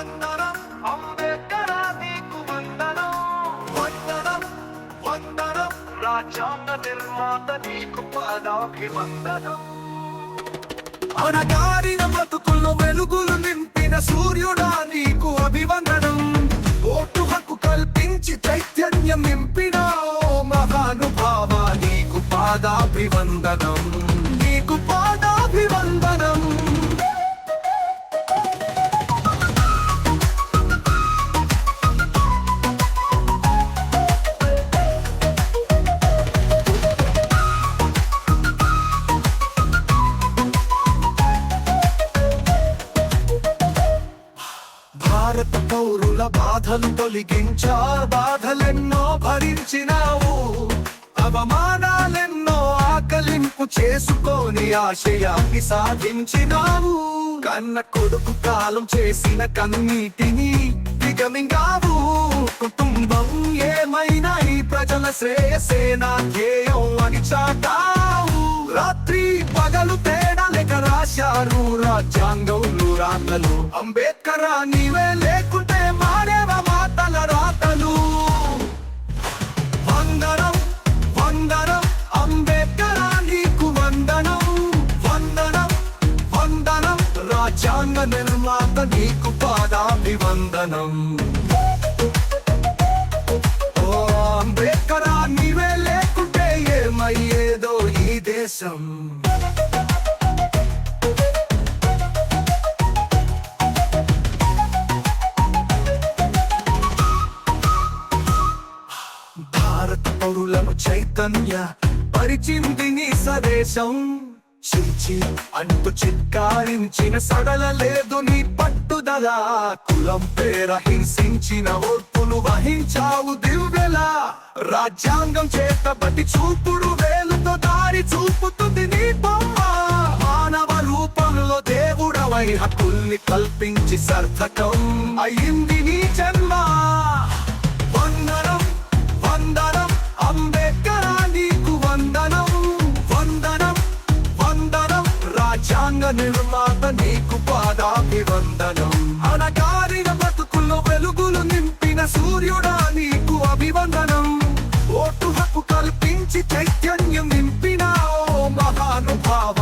వందనం. అంబేద్కర్ నీకు వందనం. వందనం వందనం. రాజ్యాంగ నిర్మాత నీకు పాదాభివందనం. అనగారిన బతుకుల్లో వెలుగులు నింపిన సూర్యుడా నీకు అభివందనం. ఓటు హక్కు కల్పించి చైతన్యం నింపిన ఓ మహానుభావ నీకు పాదాభివందనం. నీకు పాదాభివందనం. పౌరుల బాధలు తొలగించా బాధలెన్నో భరించినావు. అవమానాలెన్నో ఆకలింపు చేసుకొని ఆశయాన్ని సాధించినావు. కన్న కొడుకు కాలం చేసిన కన్నీటిని దిగమింగావు. కుటుంబం ఏమైనా ఈ ప్రజల శ్రేయసేనా ధ్యేయం అని చాటావు. రాత్రి పగలు తేడా లెక్క రాశారు రాజ్యాంగంలో రాతలు అంబేద్కర్ నీవే లేక రాజ్యాంగ నిర్మాత నీకు పాదాభివందనం. ఓ అంబేద్కరా నీవే లేకుంటే ఏమయ్యేదో ఈ దేశం. భారత పౌరులను చైతన్య పరిచింది నీ సదేశం చిచి అంటూ చిత్కారించిన సడల లేదు నీ పట్టుదల. కులం పేర హింసించిన ఓర్పులు వహించావు దివ్యలా. రాజ్యాంగం చేత బట్టి చూపుడు వేలుతో దారి చూపుతుంది నీ బొమ్మ. మానవ రూపంలో దేవుడవై హక్కుల్ని కల్పించి సార్థకం అయింది నీ జన్మ. నిర్మాత నీకు పాదాభి వందనం అనగారిన బతుకుల్లో వెలుగులు నింపిన సూర్యుడా నీకు అభివందనం. ఓటు హక్కు కల్పించి చైతన్యం నింపిన ఓ మహానుభావ